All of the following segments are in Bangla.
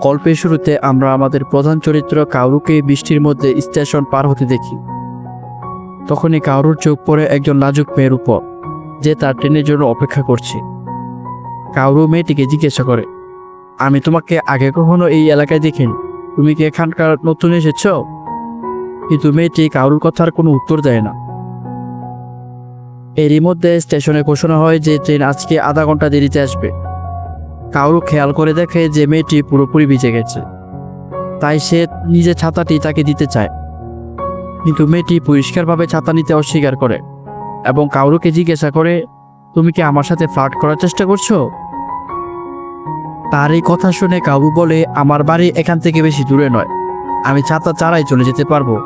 গল্পের শুরুতে আমরা আমাদের প্রধান চরিত্র কাউরুকে বৃষ্টির মধ্যে স্টেশন পার হতে দেখি। তখনই কাউরুর চোখ পড়ে একজন লাজুক মেয়ের উপর, যে তার ট্রেনের জন্য অপেক্ষা করছে। কাউরু মেয়েটিকে জিজ্ঞাসা করে, আমি তোমাকে আগে কখনো এই এলাকায় দেখিনি। তুমি কি এখানকার নতুন এসেছ? কিন্তু মেয়েটি কাউরুর কথার কোনো উত্তর দেয় না। এরই মধ্যে স্টেশনে ঘোষণা হয় যে ট্রেন আজকে আধা ঘণ্টা দেরিতে আসবে। কাউরু খেয়াল করে দেখে যে মেয়েটি পুরোপুরি ভিজে গেছে। তাই সে নিজের ছাতাটি তাকে দিতে চায়। কিন্তু মেয়েটি পরিষ্কারভাবে ছাতা নিতে অস্বীকার করে এবং কাউরুকে জিজ্ঞাসা করে, তুমি কি আমার সাথে ফ্লার্ট করার চেষ্টা করছ? তার এই কথা শুনে কাবু বলে, আমার বাড়ি এখান থেকে বেশি দূরে নয়। আমি ছাতা ছাড়াই চলে যেতে পারব।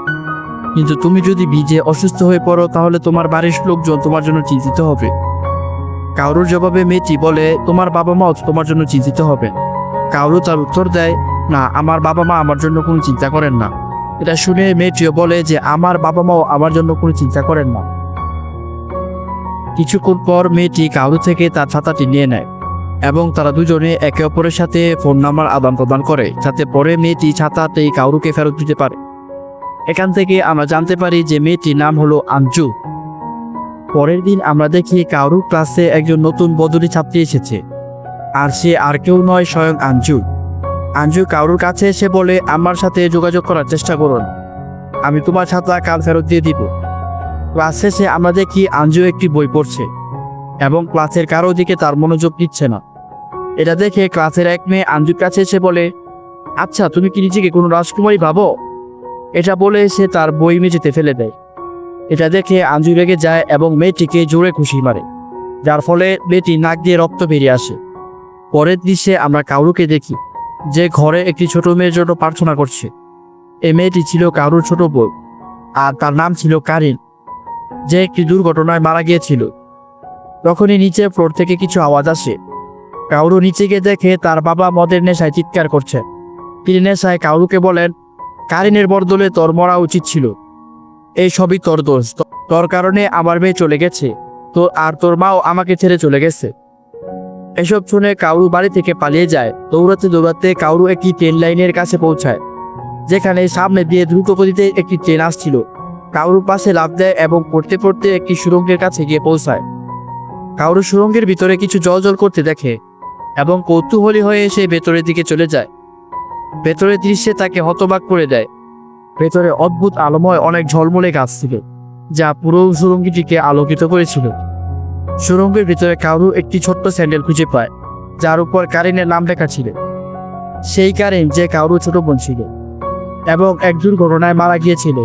কিন্তু তুমি যদি ভিজে অসুস্থ হয়ে পড়ো, তাহলে তোমার বাড়ির লোকজন তোমার জন্য চিন্তিত হবে। কাউরুর জবাবে মেয়েটি বলে, তোমার বাবা মাও তোমার জন্য চিন্তিত হবে। কাউরু তার উত্তর দেয়, না, আমার বাবা মা আমার জন্য কোনো চিন্তা করেন না। এটা শুনে মেয়েটিও বলে যে, আমার বাবা মাও আমার জন্য কোনো চিন্তা করেন না। কিছুক্ষণ পর মেয়েটি কাউরু থেকে তার ছাতাটি নিয়ে নেয় এবং তারা দুজনে একে অপরের সাথে ফোন নাম্বার আদান প্রদান করে। যাতে পরে মেয়েটি ছাতাতে কাউরুকে ফেরত দিতে পারে। এখান থেকে আমরা জানতে পারি যে মেয়েটির নাম হলো আঞ্জু। পরের দিন আমরা দেখি কাউরু ক্লাসে একজন নতুন বদলি ছাত্রী এসেছে। আর সে আর কেউ নয়, স্বয়ং আঞ্জু। আঞ্জু কারুর কাছে এসে বলে, আমার সাথে যোগাযোগ করার চেষ্টা করুন। আমি তোমার ছাতা কাল ফেরত দিয়ে দিব। ক্লাস শেষে আমরা দেখি আঞ্জু একটি বই পড়ছে এবং ক্লাসের কারও দিকে তার মনোযোগ দিচ্ছে না। এটা দেখে ক্লাসের এক মেয়ে আঞ্জুর কাছে এসে বলে আচ্ছা তুমি কি নিজেকে কোনো রাজকুমারী ভাবো? এটা বলে সে তার বই মেঝেতে ফেলে দেয়। এটা দেখে আঞ্জু রেগে যায় এবং মেয়েটিকে জোরে খুশি মারে, যার ফলে মেয়েটি নাক দিয়ে রক্ত বেরিয়ে আসে। পরের দৃশ্যে আমরা কাউরুকে দেখি, যে ঘরে একটি ছোট মেয়ের জন্য প্রার্থনা করছে। এই মেয়েটি ছিল কারুর ছোট বউ, আর তার নাম ছিল কারিন। যে একটি দুর্ঘটনায় মারা গিয়েছিল। তখনই নিচে ফ্লোর থেকে কিছু আওয়াজ আসে। কাউরু নিচে গিয়ে দেখে তার বাবা মদের নেশায় চিৎকার করছে। তিনি নেশায় কাউরুকে বলেন, কারিনের বদলে তোর মরা উচিত ছিল। এই সবই তোর দোষ। তোর কারণে আমার মেয়ে চলে গেছে। তো আর তোর মাও আমাকে ছেড়ে চলে গেছে। এসব শুনে কাউরু বাড়ি থেকে পালিয়ে যায়। দৌড়াতে দৌড়াতে কাউরু একটি ট্রেন লাইনের কাছে পৌঁছায়। যেখানে সামনে দিয়ে দ্রুত গতিতে একটি ট্রেন আসছিল। কাউরুর পাশে লাফ দেয় এবং পড়তে পড়তে একটি সুরঙ্গের কাছে গিয়ে পৌঁছায়। কাউরু সুরঙ্গের ভিতরে কিছু জল জল করতে দেখে এবং কৌতূহলী হয়ে এসে ভেতরের দিকে চলে যায়। ভেতরের দৃশ্যে তাকে হতবাক করে দেয়। ভেতরে অদ্ভুত আলোময় অনেক ঝলমলে গাছ ছিল, যা পুরো সুরঙ্গিটিকে আলোকিত করেছিল। সুরঙ্গের ভিতরে কাউরু একটি ছোট্ট স্যান্ডেল খুঁজে পায়, যার উপর কারিনের নাম লেখা ছিল। সেই কারিন যে কাউরু ছোট বোন ছিল, এবং এক দুর্ঘটনায় মারা গিয়েছিল।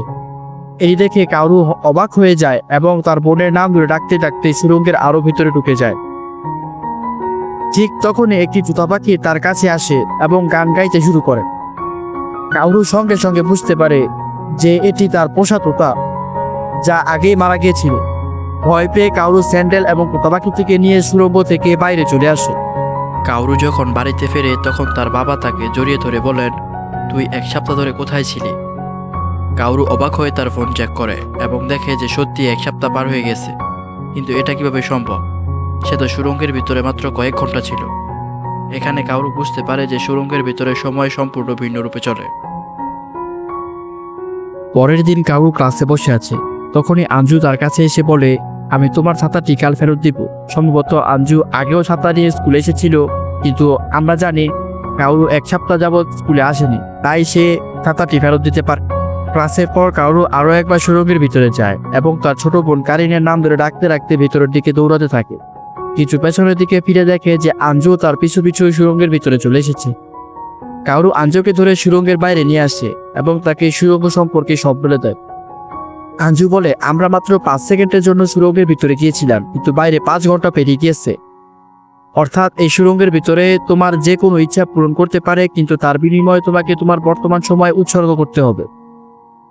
এই দেখে কারু অবাক হয়ে যায় এবং তার বোনের নাম ধরে ডাকতে ডাকতে সুরঙ্গের আরও ভিতরে ঢুকে যায়। ঠিক তখনই একটি জুতা পাখি তার কাছে আসে এবং গান গাইতে শুরু করে। কাউরু সঙ্গে সঙ্গে বুঝতে পারে যে এটি তার পোষা তোতা যা আগেই মারা গিয়েছিল। ভয় পেয়ে কাউরু স্যান্ডেল এবং তোতা পাখিটিকে নিয়ে সুরঙ্গ থেকে বাইরে চলে আসে। কাউরু যখন বাড়িতে ফেরে, তখন তার বাবা তাকে জড়িয়ে ধরে বলেন, তুই এক সপ্তাহ ধরে কোথায় ছিলি? কাউরু অবাক হয়ে তার ফোন চেক করে এবং দেখে যে সত্যি এক সপ্তাহ পার হয়ে গেছে। কিন্তু এটা কীভাবে সম্ভব? সে তো সুরঙ্গের ভিতরে মাত্র কয়েক ঘণ্টা ছিল। এখানে কাউরু বুঝতে পারে যে সুরঙ্গের ভিতরে সময় সম্পূর্ণ ভিন্ন রূপে চলে। পরের দিন কাউরু ক্লাসে বসে আছে। তখনই আঞ্জু তার কাছে এসে বলে, আমি তোমার ছাতাটি কাল ফেরত দিব। সম্ভবত আঞ্জু আগেও ছাতা নিয়ে স্কুলে এসেছিল, কিন্তু আমরা জানি কাউরু এক সপ্তাহ যাবৎ স্কুলে আসেনি। তাই সে ছাতাটি ফেরত দিতে পারে। ক্লাসের পর কাউরু আরও একবার সুরঙ্গের ভিতরে যায় এবং তার ছোট বোন কারিনের নাম ধরে ডাকতে ডাকতে ভিতরের দিকে দৌড়াতে থাকে। কিছু পেছনের দিকে ফিরে দেখে যে আঞ্জু তার পিছু পিছু সুরঙ্গের ভিতরে চলে এসেছে। কারু আঞ্জুকে ধরে সুরঙ্গের বাইরে নিয়ে আসে এবং তাকে সুরঙ্গ সম্পর্কে সব বলে দেয়। আঞ্জু বলে, আমরা মাত্র পাঁচ সেকেন্ডের জন্য সুরঙ্গের ভিতরে গিয়েছিলাম, কিন্তু বাইরে পাঁচ ঘণ্টা পেরিয়ে গিয়েছে। অর্থাৎ এই সুরঙ্গের ভিতরে তোমার যে কোনো ইচ্ছা পূরণ করতে পারে, কিন্তু তার বিনিময়ে তোমাকে তোমার বর্তমান সময় উৎসর্গ করতে হবে।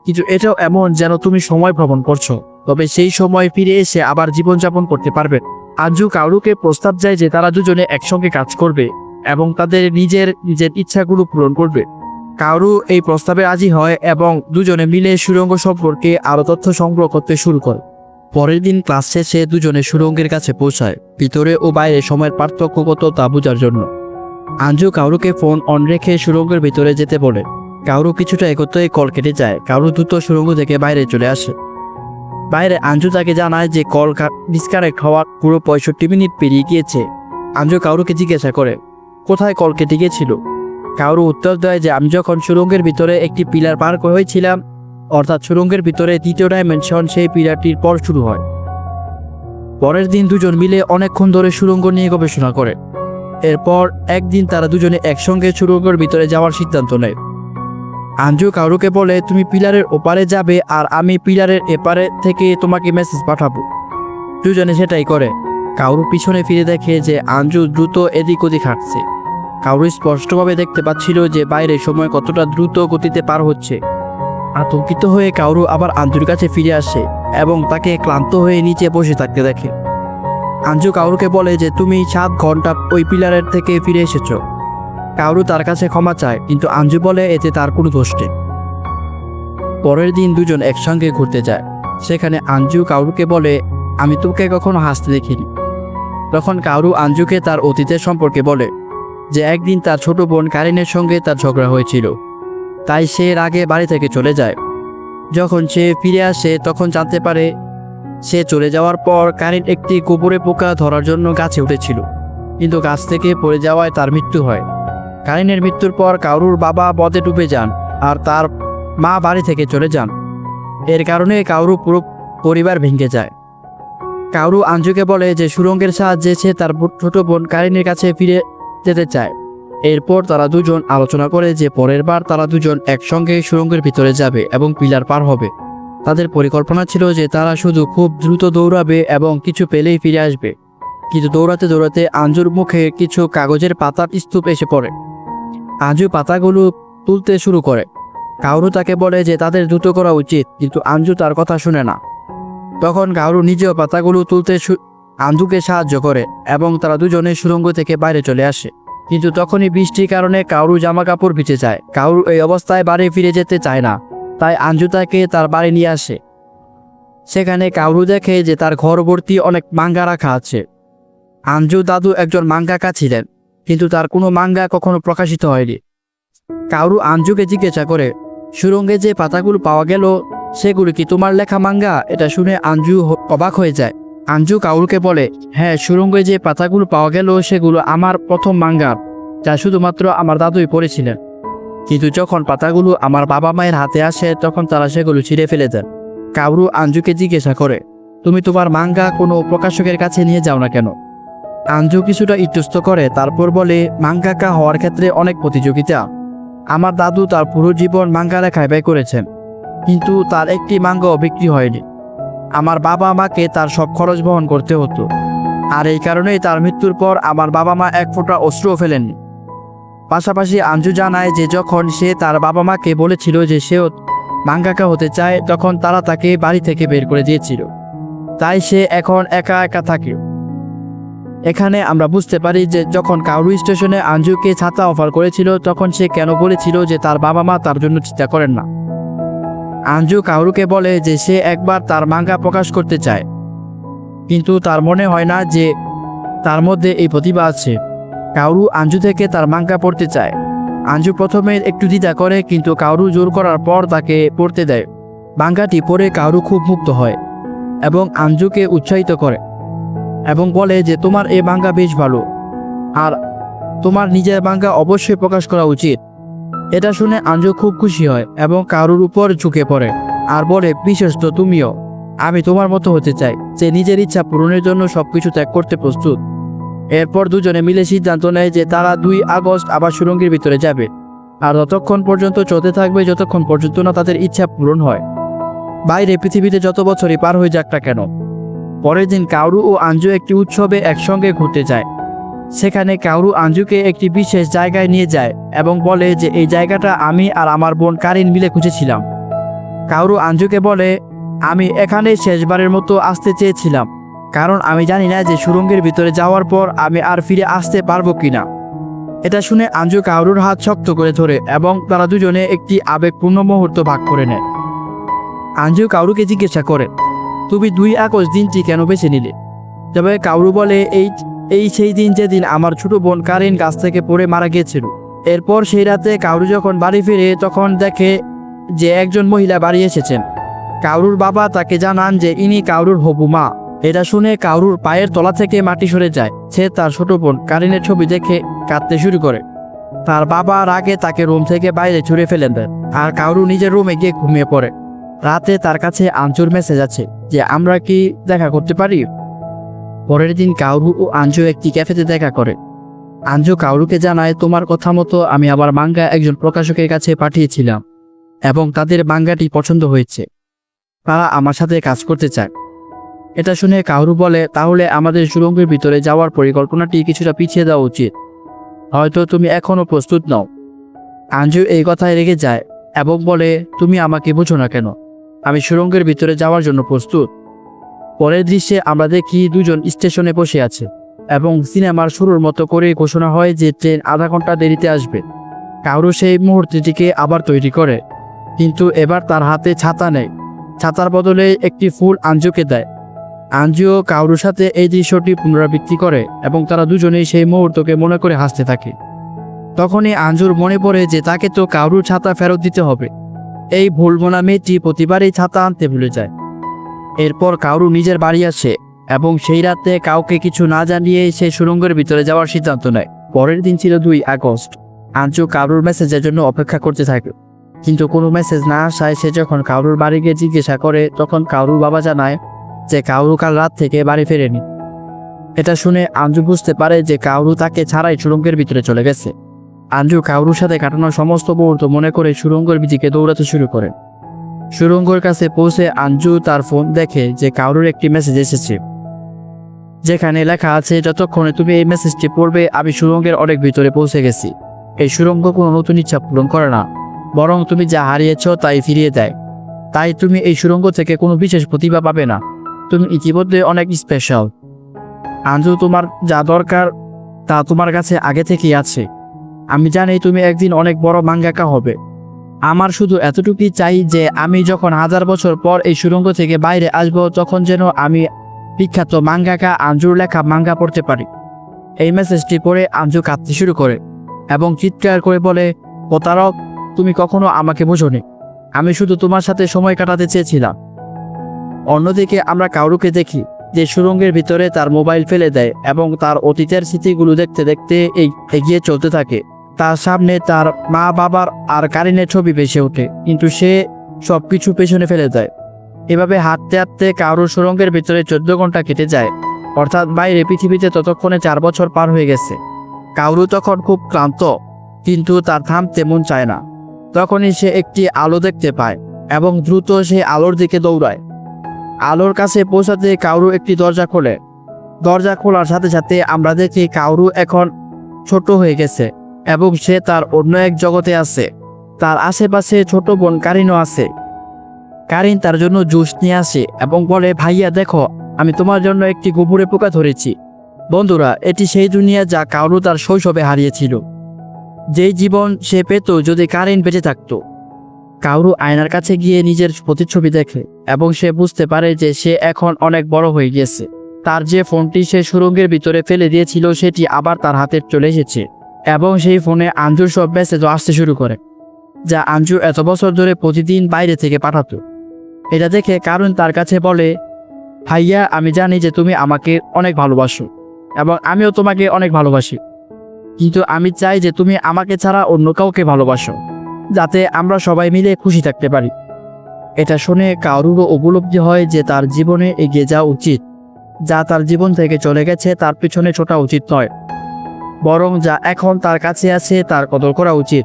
কিন্তু এটাও এমন যেন তুমি সময় ভ্রমণ করছ, তবে সেই সময় ফিরে এসে আবার জীবনযাপন করতে পারবে আঞ্জু কাউরুকে প্রস্তাব যায় যে তারা দুজনে একসঙ্গে কাজ করবে এবং তাদের নিজের নিজের ইচ্ছাগুলো পূরণ করবে। কাউরু এই প্রস্তাবে রাজি হয় এবং দুজনে মিলে সুরঙ্গ সম্পর্কে আরও তথ্য সংগ্রহ করতে শুরু করে। পরের দিন ক্লাস শেষে দুজনে সুরঙ্গের কাছে পৌঁছায়, ভিতরে ও বাইরে সময়ের পার্থক্য কত তা বোঝার জন্য। আঞ্জু কাউরুকে ফোন অন রেখে সুরঙ্গের ভিতরে যেতে বলে। কাউরু কিছুটা একত্রে কল কেটে যায় কাউরু দ্রুত সুরঙ্গ থেকে বাইরে চলে আসে। বাইরে আঞ্জু তাকে জানায় যে কল ডিসকানেক্ট হওয়ার পুরো পঁয়ষট্টি মিনিট পেরিয়ে গিয়েছে। আঞ্জু কাউরুকে জিজ্ঞাসা করে, কোথায় কল কেটে গিয়েছিল? কাউরু উত্তর দেয় যে, আমি যখন সুরঙ্গের ভিতরে একটি পিলার পার হয়েছিলাম, অর্থাৎ সুরঙ্গের ভিতরে দ্বিতীয় ডাইমেনশন সেই পিলারটির পর শুরু হয়। পরের দিন দুজন মিলে অনেকক্ষণ ধরে সুরঙ্গ নিয়ে গবেষণা করে। এরপর একদিন তারা দুজনে একসঙ্গে সুরঙ্গের ভিতরে যাওয়ার সিদ্ধান্ত নেয়। আঞ্জু কাউরুকে বলে, তুমি পিলারের ওপারে যাবে আর আমি পিলারের এপারে থেকে তোমাকে মেসেজ পাঠাবো। দুজনে সেটাই করে। কাউরু পিছনে ফিরে দেখে যে আঞ্জু দ্রুত এদিক ওদিক হাঁটছে। কাউরু স্পষ্টভাবে দেখতে পাচ্ছিল যে বাইরে সময় কতটা দ্রুত গতিতে পার হচ্ছে। আতঙ্কিত হয়ে কাউরু আবার আঞ্জুর কাছে ফিরে আসে এবং তাকে ক্লান্ত হয়ে নিচে বসে থাকতে দেখে। আঞ্জু কাউরুকে বলে যে, তুমি সাত ঘণ্টা ওই পিলারের থেকে ফিরে এসেছ। কাউরু তার কাছে ক্ষমা চায়, কিন্তু আঞ্জু বলে এতে তার কোনো দোষ নেই। পরের দিন দুজন একসঙ্গে ঘুরতে যায়। সেখানে আঞ্জু কাউরুকে বলে, আমি তোকে কখনো হাসতে দেখিনি। তখন কাউরু আঞ্জুকে তার অতীতের সম্পর্কে বলে, যে একদিন তার ছোট বোন কারিনের সঙ্গে তার ঝগড়া হয়েছিল। তাই সে আগে বাড়ি থেকে চলে যায়। যখন সে ফিরে আসে, তখন জানতে পারে, সে চলে যাওয়ার পর কারিন একটি গোবরে পোকা ধরার জন্য গাছে উঠেছিল। কিন্তু গাছ থেকে পড়ে যাওয়ায় তার মৃত্যু হয়। কারিনের মৃত্যুর পর কারুর বাবা বদে ডুবে যান আর তার মা বাড়ি থেকে চলে যান। এর কারণে কাউরু পুরো পরিবার ভেঙে যায়। কাউরু আঞ্জুকে বলে যে সুরঙ্গের সাহায্যে সে তার ছোট বোন কারিনের কাছে ফিরে যেতে চায়। এরপর তারা দুজন আলোচনা করে যে পরের বার তারা দুজন একসঙ্গে সুরঙ্গের ভিতরে যাবে এবং পিলার পার হবে। তাদের পরিকল্পনা ছিল যে তারা শুধু খুব দ্রুত দৌড়াবে এবং কিছু পেলেই ফিরে আসবে। কিন্তু দৌড়াতে দৌড়াতে আঞ্জুর মুখে কিছু কাগজের পাতার স্তূপ এসে পড়ে। আঞ্জু পাতাগুলো তুলতে শুরু করে। কাউরু তাকে বলে যে তাদের দ্রুত করা উচিত, কিন্তু আঞ্জু তার কথা শুনে না। তখন কাউরু নিজেও পাতাগুলো তুলতে আঞ্জুকে সাহায্য করে এবং তারা দুজনে সুরঙ্গ থেকে বাইরে চলে আসে। কিন্তু তখনই বৃষ্টির কারণে কাউরু জামা কাপড় ভিজে যায়। কাউরু এই অবস্থায় বাড়ি ফিরে যেতে চায় না, তাই আঞ্জু তাকে তার বাড়ি নিয়ে আসে। সেখানে কাউরু দেখে যে তার ঘর ভর্তি অনেক মাঙ্গা রাখা আছে। আঞ্জু দাদু একজন মাঙ্গাকা ছিলেন কিন্তু তার কোনো মাঙ্গা কখনো প্রকাশিত হয়নি। কাউরু আঞ্জুকে জিজ্ঞাসা করে, সুরঙ্গে যে পাতাগুলো পাওয়া গেল, সেগুলো কি তোমার লেখা মাঙ্গা? এটা শুনে আঞ্জু অবাক হয়ে যায়। আঞ্জু কাউরুকে বলে হ্যাঁ সুরঙ্গে যে পাতাগুলো পাওয়া গেল, সেগুলো আমার প্রথম মাঙ্গা, যা শুধুমাত্র আমার দাদুই পড়েছিলেন। কিন্তু যখন পাতাগুলো আমার বাবা মায়ের হাতে আসে, তখন তারা সেগুলো ছিঁড়ে ফেলে দেন কাউরু আঞ্জুকে জিজ্ঞাসা করে, তুমি তোমার মাঙ্গা কোনো প্রকাশকের কাছে নিয়ে যাও না কেন? আঞ্জু কিছুটা ইতস্ত করে, তারপর বলে, মাঙ্গাকা হওয়ার ক্ষেত্রে অনেক প্রতিযোগিতা। আমার দাদু তার পুরো জীবন মাঙ্গা লেখায় ব্যয় করেছেন কিন্তু তার একটি মাঙ্গাও বিক্রি হয়নি। আমার বাবা মাকে তার সব খরচ বহন করতে হতো, আর এই কারণেই তার মৃত্যুর পর আমার বাবা মা এক ফোঁটা অস্ত্রও ফেলেননি। পাশাপাশি আঞ্জু জানায় যে যখন সে তার বাবা মাকে বলেছিল যে সেও মাঙ্গাকা হতে চায়, তখন তারা তাকে বাড়ি থেকে বের করে দিয়েছিল। তাই সে এখন একা একা থাকে। এখানে আমরা বুঝতে পারি যে যখন কাউরু স্টেশনে আঞ্জুকে ছাতা অফার করেছিল, তখন সে কেন বলেছিল যে তার বাবা মা তার জন্য চিন্তা করেন না। আঞ্জু কাউরুকে বলে যে সে একবার তার মাঙ্গা প্রকাশ করতে চায়। কিন্তু তার মনে হয় না যে তার মধ্যে এই প্রতিভা আছে। কাউরু আঞ্জু থেকে তার মাঙ্গা পড়তে চায়। আঞ্জু প্রথমে একটু দ্বিধা করে, কিন্তু কাউরু জোর করার পর তাকে পড়তে দেয়। মাঙ্গাটি পড়ে কাউরু খুব মুক্ত হয় এবং আঞ্জুকে উৎসাহিত করে। এবং বলে যে তোমার এই বাঙ্গা বেশ ভালো। আর তোমার নিজের বাঙ্গা অবশ্যই প্রকাশ করা উচিত। এটা শুনে আঞ্জু খুব খুশি হয় এবং কারুর উপর ঝুঁকে পড়ে। আর বলে বিশেষ তো তুমিও। আমি তোমার মতো হতে চাই, যে নিজের ইচ্ছা পূরণের জন্য সবকিছু ত্যাগ করতে প্রস্তুত। এরপর দুজনে মিলে সিদ্ধান্ত নেয় যে তারা দুই আগস্ট আবার সুরঙ্গের ভিতরে যাবে। আর ততক্ষণ পর্যন্ত চলতে থাকবে, যতক্ষণ পর্যন্ত না তাদের ইচ্ছা পূরণ হয়। বাইরে পৃথিবীতে যত বছরই পার হয়ে যাক না কেন পরের দিন কাউরু ও আঞ্জু একটি উৎসবে একসঙ্গে ঘুরতে যায়। সেখানে কাউরু আঞ্জুকে একটি বিশেষ জায়গায় নিয়ে যায় এবং বলে যে, এই জায়গাটা আমি আর আমার বোন কারিন মিলে খুঁজেছিলাম। কাউরু আঞ্জুকে বলে, আমি এখানে শেষবারের মতো আসতে চেয়েছিলাম, কারণ আমি জানি না যে সুরঙ্গের ভিতরে যাওয়ার পর আমি আর ফিরে আসতে পারব কিনা এটা শুনে আঞ্জু কাউরুর হাত শক্ত করে ধরে এবং তারা দুজনে একটি আবেগপূর্ণ মুহূর্ত ভাগ করে নেয়। আঞ্জু কাউরুকে জিজ্ঞাসা করে তুমি দুই আগস্ট দিনটি কেন বেছে নিলে? তবে কাউরু বলে, এই এই সেই দিন যেদিন আমার ছোট বোন কারিন গাছ থেকে পড়ে মারা গিয়েছিল। এরপর সেই রাতে কাউরু যখন বাড়ি ফিরে, তখন দেখে যে একজন মহিলা বাড়ি এসেছেন। কাউরুর বাবা তাকে জানান যে ইনি কাউরুর হবু মা। এটা শুনে কাউরুর পায়ের তলা থেকে মাটি সরে যায়। সে তার ছোট বোন কারিনের ছবি দেখে কাঁদতে শুরু করে। তার বাবা রাগে তাকে রুম থেকে বাইরে ছুড়ে ফেলেন। দেন আর কাউরু নিজের রুমে গিয়ে ঘুমিয়ে পড়ে। রাতে তার কাছে আঞ্জুর মেসেজ আছে যে, আমরা কি দেখা করতে পারি? পরের দিন কাউরু ও আঞ্জু একটি ক্যাফেতে দেখা করে। আঞ্জু কাউরুকে জানায়, তোমার কথা মতো আমি আবার মাঙ্গা একজন প্রকাশকের কাছে পাঠিয়েছিলাম এবং তাদের মাঙ্গাটি পছন্দ হয়েছে। তারা আমার সাথে কাজ করতে চায়। এটা শুনে কাউরু বলে, তাহলে আমাদের সুরঙ্গের ভিতরে যাওয়ার পরিকল্পনাটি কিছুটা পিছিয়ে দেওয়া উচিত। হয়তো তুমি এখনও প্রস্তুত নও। আঞ্জু এই কথায় রেগে যায় এবং বলে, তুমি আমাকে বুঝো না কেন? আমি সুরঙ্গের ভিতরে যাওয়ার জন্য প্রস্তুত। পরের দৃশ্যে আমরা দেখি দুজন স্টেশনে বসে আছে এবং সিনেমার শুরুর মতো করে ঘোষণা হয় যে ট্রেন আধা ঘণ্টা দেরিতে আসবে। কাউরু সেই মুহূর্তটিকে আবার তৈরি করে। কিন্তু এবার তার হাতে ছাতা নেই। ছাতার বদলে একটি ফুল আঞ্জুকে দেয়। আঞ্জুও কাউরুর সাথে এই দৃশ্যটি পুনরাবৃত্তি করে এবং তারা দুজনেই সেই মুহূর্তকে মনে করে হাসতে থাকে। তখনই আঞ্জুর মনে পড়ে যে তাকে তো কাউরুর ছাতা ফেরত দিতে হবে। এই ভুলমনা মেয়েটি প্রতিবারই ছাতা আনতে ভুলে যায়। এরপর কারু নিজের বাড়ি আসে এবং সেই রাতে কাউকে কিছু না জানিয়ে সে সুরঙ্গের ভিতরে যাওয়ার সিদ্ধান্ত নেয়। পরের দিন ছিল দুই আগস্ট। আঞ্জু কাউরুর মেসেজের জন্য অপেক্ষা করতে থাকে। কিন্তু কোনো মেসেজ না আসায় সে যখন কারুর বাড়ি গিয়ে জিজ্ঞাসা করে, তখন কারুর বাবা জানায় যে কাউরু কাল রাত থেকে বাড়ি ফেরেনি। এটা শুনে আঞ্জু বুঝতে পারে যে কাউরু তাকে ছাড়াই সুরঙ্গের ভিতরে চলে গেছে। আঞ্জু কাউরুর সাথে কাটানো সমস্ত মুহূর্ত মনে করে সুরঙ্গের দিকে দৌড়াতে শুরু করে। সুরঙ্গর কাছে পৌঁছে আঞ্জু তার ফোন দেখে যে কাউরুর একটি মেসেজ এসেছে। যেখানে লেখা আছে, যতক্ষণে তুমি এই মেসেজটি পড়বে, আমি সুরঙ্গের অনেক ভিতরে পৌঁছে গেছি। এই সুরঙ্গ কোনো নতুন ইচ্ছা পূরণ করে না। বরং তুমি যা হারিয়েছ তাই ফিরিয়ে দেয়। তাই তুমি এই সুরঙ্গ থেকে কোনো বিশেষ প্রতিভা পাবে না। তুমি ইতিমধ্যে অনেক স্পেশাল আঞ্জু, তোমার যা দরকার তা তোমার কাছে আগে থেকেই আছে। আমি জানি তুমি একদিন অনেক বড় মাঙ্গাকা হবে। আমার শুধু এতটুকুই চাই যে আমি যখন হাজার বছর পর এই সুরঙ্গ থেকে বাইরে আসব, তখন যেন আমি বিখ্যাত মাঙ্গাকা আঞ্জুর লেখা মাঙ্গা পড়তে পারি। এই মেসেজটি পড়ে আঞ্জু কাঁদতে শুরু করে এবং চিৎকার করে বলে প্রতারক তুমি কখনো আমাকে বোঝোনি। আমি শুধু তোমার সাথে সময় কাটাতে চেয়েছিলাম। অন্যদিকে আমরা কাউরুকে দেখি যে সুরঙ্গের ভিতরে তার মোবাইল ফেলে দেয় এবং তার অতীতের স্মৃতিগুলো দেখতে দেখতে এই, এগিয়ে চলতে থাকে। তার সামনে তার মা বাবার আর কারিনের ছবি ভেসে ওঠে, কিন্তু সে সব কিছু পেছনে ফেলে দেয়। এভাবে হাঁটতে হাঁটতে কারোর সুরঙ্গের ভিতরে চোদ্দ ঘণ্টা কেটে যায়, অর্থাৎ বাইরে পৃথিবীতে ততক্ষণে চার বছর পার হয়ে গেছে। কাউরু তখন খুব ক্লান্ত, কিন্তু তার থামতে মন চায় না। তখনই সে একটি আলো দেখতে পায় এবং দ্রুত সে আলোর দিকে দৌড়ায়। আলোর কাছে পৌঁছাতে কাউরু একটি দরজা খোলে। দরজা খোলার সাথে সাথে আমরা দেখি কাউরু এখন ছোট হয়ে গেছে। এবং সে তার অন্য এক জগতে আছে। তার আশেপাশে ছোট বোন কারিনও আছে। কারিন তার জন্য জুস নিয়ে আসে এবং বলে, ভাইয়া, দেখো, আমি তোমার জন্য একটি গোবরে পোকা ধরেছি। বন্ধুরা, এটি সেই দুনিয়া যা কাউরু তার শৈশবে হারিয়েছিল। যেই জীবন সে পেত যদি কারিন বেঁচে থাকতো। কাউরু আয়নার কাছে গিয়ে নিজের প্রতিচ্ছবি দেখে এবং সে বুঝতে পারে যে সে এখন অনেক বড় হয়ে গিয়েছে। তার যে ফোনটি সে সুরঙ্গের ভিতরে ফেলে দিয়েছিল, সেটি আবার তার হাতে চলে এসেছে। এবং সেই ফোনে আঞ্জুর সব মেসেজও আসতে শুরু করে, যা আঞ্জু এত বছর ধরে প্রতিদিন বাইরে থেকে পাঠাতো। এটা দেখে কারণ তার কাছে বলে, ভাইয়া, আমি জানি যে তুমি আমাকে অনেক ভালোবাসো এবং আমিও তোমাকে অনেক ভালোবাসি। কিন্তু আমি চাই যে তুমি আমাকে ছাড়া অন্য কাউকে ভালোবাসো, যাতে আমরা সবাই মিলে খুশি থাকতে পারি। এটা শুনে কারুরও উপলব্ধি হয় যে তার জীবনে এগিয়ে যাওয়া উচিত, যা তার জীবন থেকে চলে গেছে, তার পিছনে ছোটা উচিত নয়। বরং যা এখন তার কাছে আছে তার কদর করা উচিত।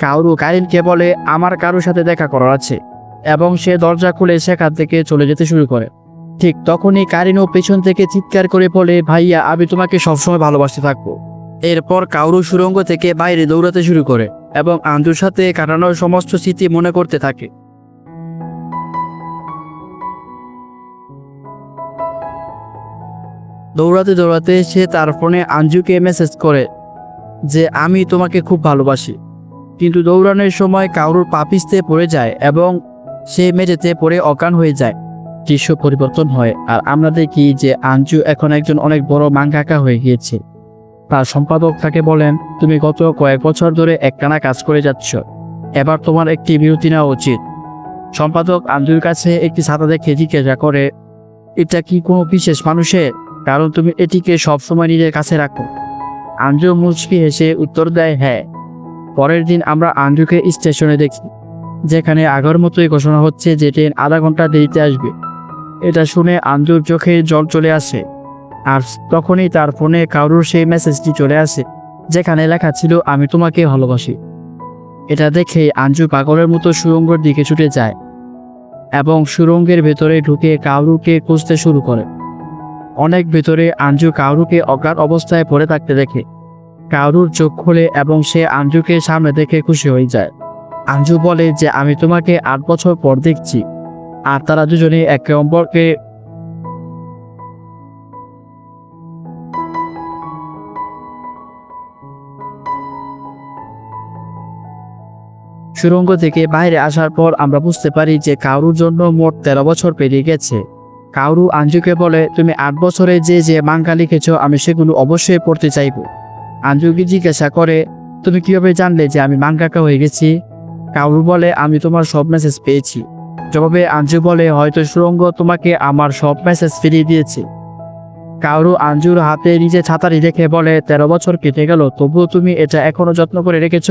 কাউরু কারিনকে বলে, আমার কারোর সাথে দেখা করার আছে। এবং সে দরজা খুলে সেখান থেকে চলে যেতে শুরু করে। ঠিক তখনই কারিনও পেছন থেকে চিৎকার করে বলে, ভাইয়া, আমি তোমাকে সবসময় ভালোবাসতে থাকব। এরপর কাউরু সুরঙ্গ থেকে বাইরে দৌড়াতে শুরু করে এবং আন্দুর সাথে কাটানোর সমস্ত স্মৃতি মনে করতে থাকে। দৌড়াতে দৌড়াতে সে তার ফোনে আঞ্জুকে মেসেজ করে যে, আমি তোমাকে খুব ভালোবাসি। কিন্তু দৌড়ানোর সময় কাউরুর পা পিছতে পড়ে যায় এবং সে মেঝেতে পড়ে অকান হয়ে যায়। দৃশ্য পরিবর্তন হয় আর আমরা দেখি যে আঞ্জু এখন একজন অনেক বড় মাঙ্গাকা হয়ে গিয়েছে। তার সম্পাদক তাকে বলেন, তুমি গত কয়েক বছর ধরে একটানা কাজ করে যাচ্ছ। এবার তোমার একটি বিরতি নেওয়া উচিত। সম্পাদক আঞ্জুর কাছে একটি ছাতা দেখে জিজ্ঞাসা করে, এটা কি কোনো বিশেষ মানুষের? কারণ তুমি এটিকে সবসময় নিজের কাছে রাখো। আঞ্জু মুচকি হেসে উত্তর দেয় হ্যাঁ। পরের দিন আমরা আঞ্জুকে স্টেশনে দেখি, যেখানে আগের মতোই ঘোষণা হচ্ছে যে ট্রেন আধা ঘণ্টা দেরিতে আসবে। এটা শুনে আঞ্জুর চোখে জল চলে আসে। আর তখনই তার ফোনে কারুর সেই মেসেজটি চলে আসে, যেখানে লেখা ছিল, আমি তোমাকে ভালোবাসি। এটা দেখে আঞ্জু পাগলের মতো সুরঙ্গের দিকে ছুটে যায় এবং সুরঙ্গের ভেতরে ঢুকে কাউরুকে খুঁজতে শুরু করে। অনেক ভেতরে আঞ্জু কাউরুকে অজ্ঞান অবস্থায় পড়ে থাকতে দেখে। কাউরুর চোখ খোলে এবং সে আঞ্জুকে সামনে দেখে খুশি হয়ে যায়। আঞ্জু বলে যে, আমি তোমাকে আট বছর পর দেখছি। আর তারা দুজনে একে অপরকে সুরঙ্গ থেকে বাইরে আসার পর আমরা বুঝতে পারি যে কাউরুর জন্য মোট তেরো বছর পেরিয়ে গেছে। কাউরু আঞ্জুকে বলে, তুমি আট বছরে যে যে মাঙ্গা লিখেছ, আমি সেগুলো অবশ্যই পড়তে চাইব। আঞ্জুকে জিজ্ঞাসা করে, তুমি কীভাবে জানলে যে আমি মাঙ্গাকা হয়ে গেছি? কাউরু বলে, আমি তোমার সব মেসেজ পেয়েছি। জবাবে আঞ্জু বলে, হয়তো সুরঙ্গ তোমাকে আমার সব মেসেজ ফিরিয়ে দিয়েছে। কাউরু আঞ্জুর হাতে নিজে ছাতারি রেখে বলে, তেরো বছর কেটে গেল, তবুও তুমি এটা এখনও যত্ন করে রেখেছ?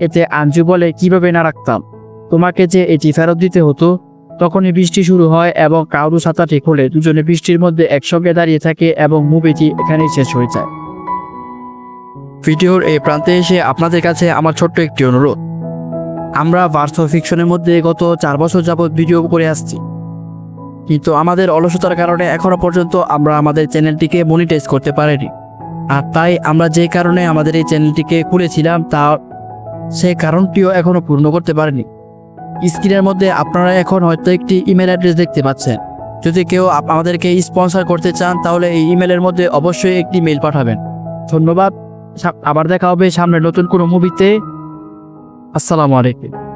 এতে আঞ্জু বলে, কীভাবে না রাখতাম? তোমাকে যে এটি ফেরত দিতে হতো তখনই বৃষ্টি শুরু হয় এবং কাউরু ছাতাটি খোলে দুজনে বৃষ্টির মধ্যে একসঙ্গে দাঁড়িয়ে থাকে এবং মুভিটি এখানেই শেষ হয়ে যায়। ভিডিওর এই প্রান্তে এসে আপনাদের কাছে আমার ছোট্ট একটি অনুরোধ। আমরা অফ ফিকশনের মধ্যে গত চার বছর যাবৎ ভিডিও করে আসছি। কিন্তু আমাদের অলসতার কারণে এখনও পর্যন্ত আমরা আমাদের চ্যানেলটিকে মনিটাইজ করতে পারিনি। আর তাই আমরা যে কারণে আমাদের এই চ্যানেলটিকে খুলেছিলাম, তা সেই কারণটিও এখনও পূর্ণ করতে পারেনি। স্ক্রিনের মধ্যে আপনারা এখন হয়তো একটি ইমেল অ্যাড্রেস দেখতে পাচ্ছেন। যদি কেউ আমাদেরকে স্পন্সর করতে চান, তাহলে এই ইমেলের মধ্যে অবশ্যই একটি মেল পাঠাবেন। ধন্যবাদ। আবার দেখা হবে সামনে নতুন কোনো মুভিতে। আসসালামু আলাইকুম।